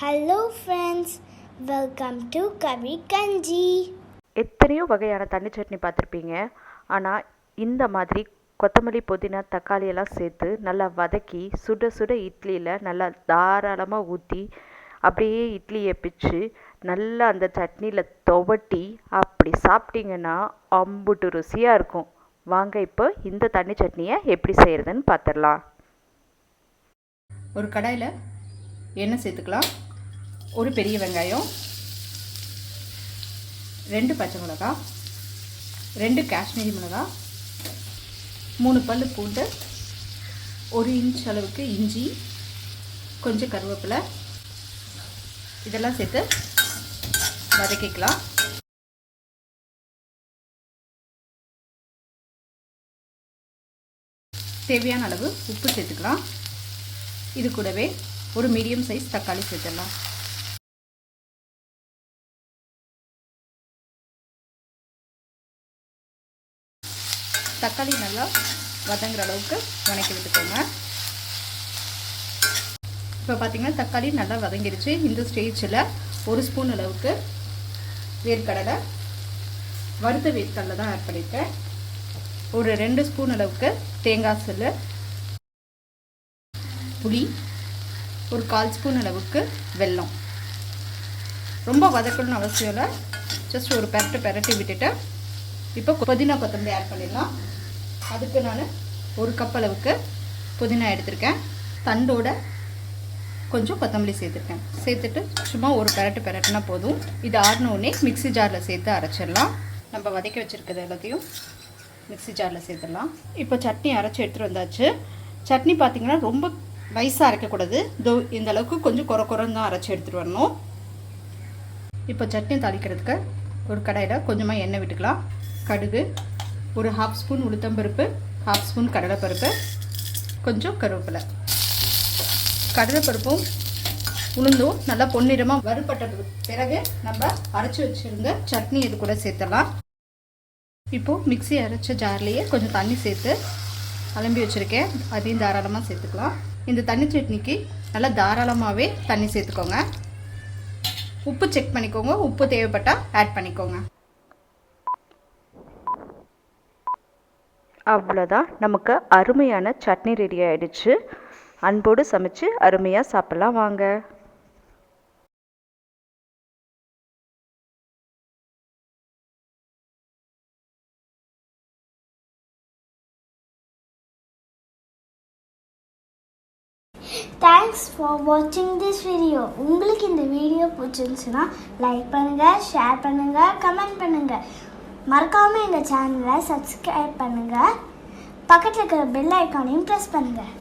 Hello friends welcome to Kavi கஞ்சி எத்தனையோ வகையான தண்ணி சட்னி பார்த்துருப்பீங்க. ஆனால் இந்த மாதிரி கொத்தமல்லி புதினா தக்காளி எல்லாம் சேர்த்து நல்லா வதக்கி சுட சுட இட்லியில் நல்லா தாராளமாக ஊற்றி அப்படியே இட்லியை பிச்சு நல்லா அந்த சட்னியில் துவட்டி அப்படி சாப்பிட்டீங்கன்னா அம்புட்டு ருசியாக இருக்கும். வாங்க இப்போ இந்த தண்ணி சட்னியை எப்படி செய்கிறதுன்னு பார்த்துடலாம். ஒரு கடாயில் எண்ணெய் சேர்த்துக்கலாம். ஒரு பெரிய வெங்காயம் ரெண்டு பச்சை மிளகா ரெண்டு காஷ்மீரி மிளகா மூணு பல் பூண்டு ஒரு இன்ச் அளவுக்கு இஞ்சி கொஞ்சம் கருவேப்பிலை. இதெல்லாம் சேர்த்து வதக்கிக்கலாம். தேவையான அளவு உப்பு சேர்த்துக்கலாம். இது கூடவே ஒரு மீடியம் சைஸ் தக்காளி சேர்த்துடலாம். தக்காளி நல்லா வதங்குற அளவுக்கு வதக்கி விட்டுக்கோங்க. இப்போ பார்த்தீங்கன்னா தக்காளி நல்லா வதங்கிருச்சு. இந்த ஸ்டேஜில் ஒரு ஸ்பூன் அளவுக்கு வேர்க்கடலை வறுத்த வேர்க்கடலை தான் ஆட் பண்ணியிருக்கேன் ஒரு ரெண்டு ஸ்பூன் அளவுக்கு தேங்காய் சொல்லு புளி ஒரு கால் ஸ்பூன் அளவுக்கு வெல்லம். ரொம்ப வதக்கணும்னு அவசியம் இல்லை. ஜஸ்ட் ஒரு பெரட்டு பெரட்டி விட்டுட்டு இப்போ புதினா கொத்தமல்லி ஆட் பண்ணிடலாம். அதுக்கு நான் ஒரு கப் அளவுக்கு புதினா எடுத்திருக்கேன். தண்டோட கொஞ்சம் கொத்தமல்லி சேர்த்துருக்கேன். சேர்த்துட்டு சும்மா ஒரு பெரட்டு பெரட்டுனா போதும். இது ஆறினோடனே மிக்சி ஜாரில் சேர்த்து அரைச்சிடலாம். நம்ம வதக்கி வச்சுருக்கிறது எல்லாத்தையும் மிக்ஸி ஜாரில் சேர்த்துடலாம். இப்போ சட்னி அரைச்சி எடுத்துகிட்டு வந்தாச்சு. சட்னி பார்த்திங்கன்னா ரொம்ப நைஸாக அரைக்கக்கூடாது. தோ இந்த அளவுக்கு கொஞ்சம் குறை குறைன்னு தான் அரைச்சி எடுத்துகிட்டு வரணும். இப்போ சட்னி தாளிக்கிறதுக்கு ஒரு கடாயில் கொஞ்சமாக எண்ணெய் விட்டுக்கலாம். கடுகு ஒரு ஹாஃப் ஸ்பூன் உளுத்தம்பருப்பு ஹாஃப் ஸ்பூன் கடலைப்பருப்பு கொஞ்சம் கருவேப்பிலை. கடலைப்பருப்பும் உளுந்தும் நல்லா பொன்னிறமாக வறுபட்ட பிறகு நம்ம அரைச்சி வச்சுருந்த சட்னி இது கூட சேர்த்துடலாம். இப்போது மிக்ஸி அரைச்ச ஜார்லேயே கொஞ்சம் தண்ணி சேர்த்து அலம்பி வச்சுருக்கேன். அதையும் தாராளமாக சேர்த்துக்கலாம். இந்த தண்ணி சட்னிக்கு நல்லா தாராளமாகவே தண்ணி சேர்த்துக்கோங்க. உப்பு செக் பண்ணிக்கோங்க. உப்பு தேவைப்பட்டால் ஆட் பண்ணிக்கோங்க. அவ்வளோதான் நமக்கு அருமையான சட்னி ரெடி ஆயிடுச்சு. அன்போடு சமைச்சு அருமையாக சாப்பிட்லாம் வாங்க. தேங்க்ஸ் ஃபார் வாட்சிங் திஸ் வீடியோ உங்களுக்கு இந்த வீடியோ பிடிச்சிருந்துச்சுன்னா லைக் பண்ணுங்கள் ஷேர் பண்ணுங்கள் கமெண்ட் பண்ணுங்கள் மறக்காமல் எங்கள் சேனலை சப்ஸ்கிரைப் பண்ணுங்கள் பக்கத்தில் இருக்கிற பெல் ஐக்கானையும் ப்ரெஸ் பண்ணுங்கள்